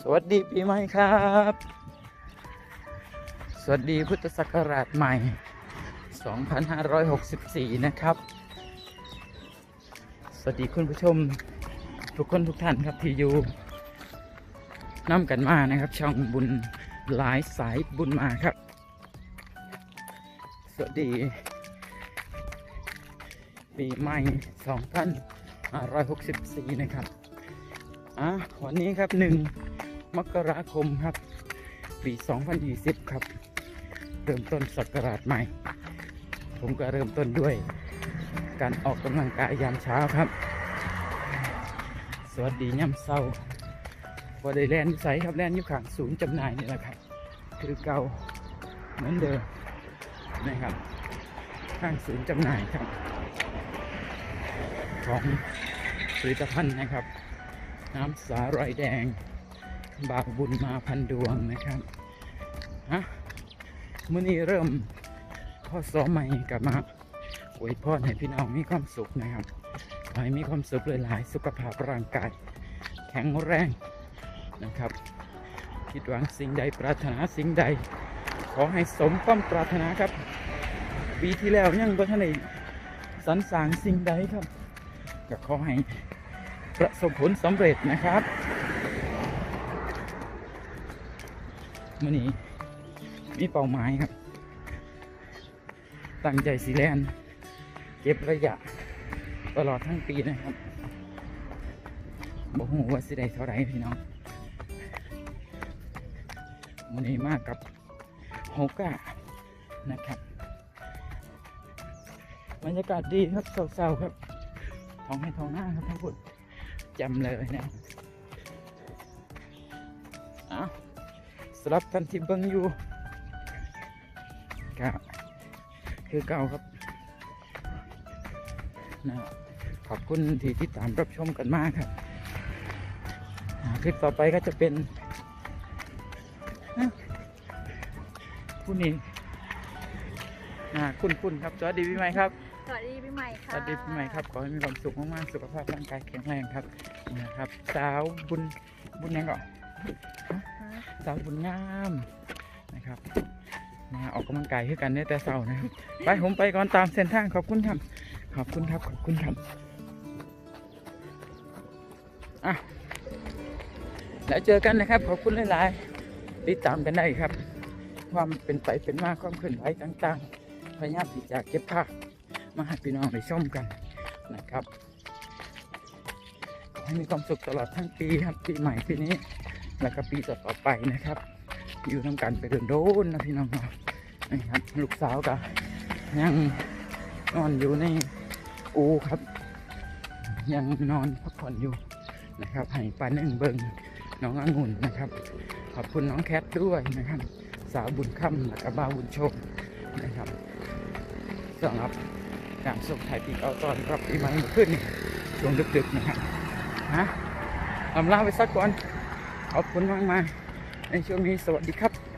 สวัสดีปีใหม่ครับ สวัสดีพุทธศักราชใหม่ 2564 นะครับ สวัสดีคุณผู้ชมทุกคนทุกท่านครับที่อยู่น้ำกันมานะครับ ช่องบุญหลายสายบุญมาครับ สวัสดี ปีใหม่ 2564 นะครับ อะ วันนี้ครับหนึ่งมกราคมครับ ปี 2020 ครับ เริ่มต้นศักราชใหม่ ผมก็เริ่มต้นด้วยการออกกำลังกายยามเช้าครับ สวัสดีย่ำเศร้าพอได้แลนอยู่ไสครับแลนอยู่ขางศูนย์จำหน่ายนี่แหละครับ คือเก่าเหมือนเดิม นะครับข้างศูนย์จำหน่ายครับ ของผลิตภัณฑ์นะครับ น้ำสาหร่ายแดง บากบุญมาพันดวงนะครับฮะมื่อนี้เริ่มพ่อสอใหม่กลับมาอวยพรให้พี่น้องมีความสุขนะครับขอให้มีความสุขหลายๆสุขภาพร่างกาย แข็งแรงนะครับ คิดหวังสิ่งใดปรารถนาสิ่งใด ขอให้สมความปรารถนาครับ ปีที่แล้วยังบ่ทันได้สรรสร้างสิ่งใดครับ ก็ขอให้ประสบผลสำเร็จนะครับมื่อนี้มีเป้าหมายครับ ตั้งใจสีแลนเก็บระยะ ตลอดทั้งปีนะครับบอกหูว่าสิได้เท่าไรพี่น้องมื่อนี้มากกับ โฮก้านะครับบรรยากาศดีครับเศร้าๆครับท้องให้ท้องหน้าครับทั้งหมดจำเลยนะอ้าสำหรับท่านที่เบิ่งอยู่ก็คือเก่าครับนะขอบคุณที่ติดตามรับชมกันมากครับ คลิปต่อไปก็จะเป็นอะ ผู้นี้อ่าคุณคุณครับสวัสดีพี่ใหม่ครับ สวัสดีพี่ใหม่สค่ะวัสดีปีใหม่ครับ ขอให้มีความสุขมากๆ สุขภาพร่างกายแข็งแรงครับนี่นะครับ สาวบุญบุญยังก่อนสาวบุญงามนะครับมาออกกำลังกายให้กันเนี่ยแต่เสาร์นะครับ ไปผมไปก่อนตามเส้นทางขอบคุณครับ ขอบคุณครับ ขอบคุณครับ อะ แล้วเจอกันนะครับ ขอบคุณหลายๆติดตามกันได้ครับ ความเป็นไปเป็นมาความเคลื่อนไหวต่างๆพยายามที่จะเก็บภาพมาให้พี่น้องได้ชมกันนะครับขอให้มีความสุขตลอดทั้งปีครับปีใหม่ปีนี้ แล้วก็ปีต่อๆไปนะครับ อยู่น้ำกันไปโดนๆนะพี่น้องเนะนะครับลูกสาวก็ยังนอนอยู่ในอูครับ ยังนอนพักผ่อนอยู่นะครับให้ปลาหนึ่งเบิงน้ององุ่นนะครับ ขอบคุณน้องแคทด้วยนะครับ สาวบุญค่ำและก็บ้าบุญโชคนะครับสำหรับการส่งถ่ายปีเก่าตอนรับปีใหม่มาขึ้นช่วงดึกๆนะครับฮะลำลาไปสักก่อนขอบคุณมากมากๆในช่วงนี้สวัสดีครับ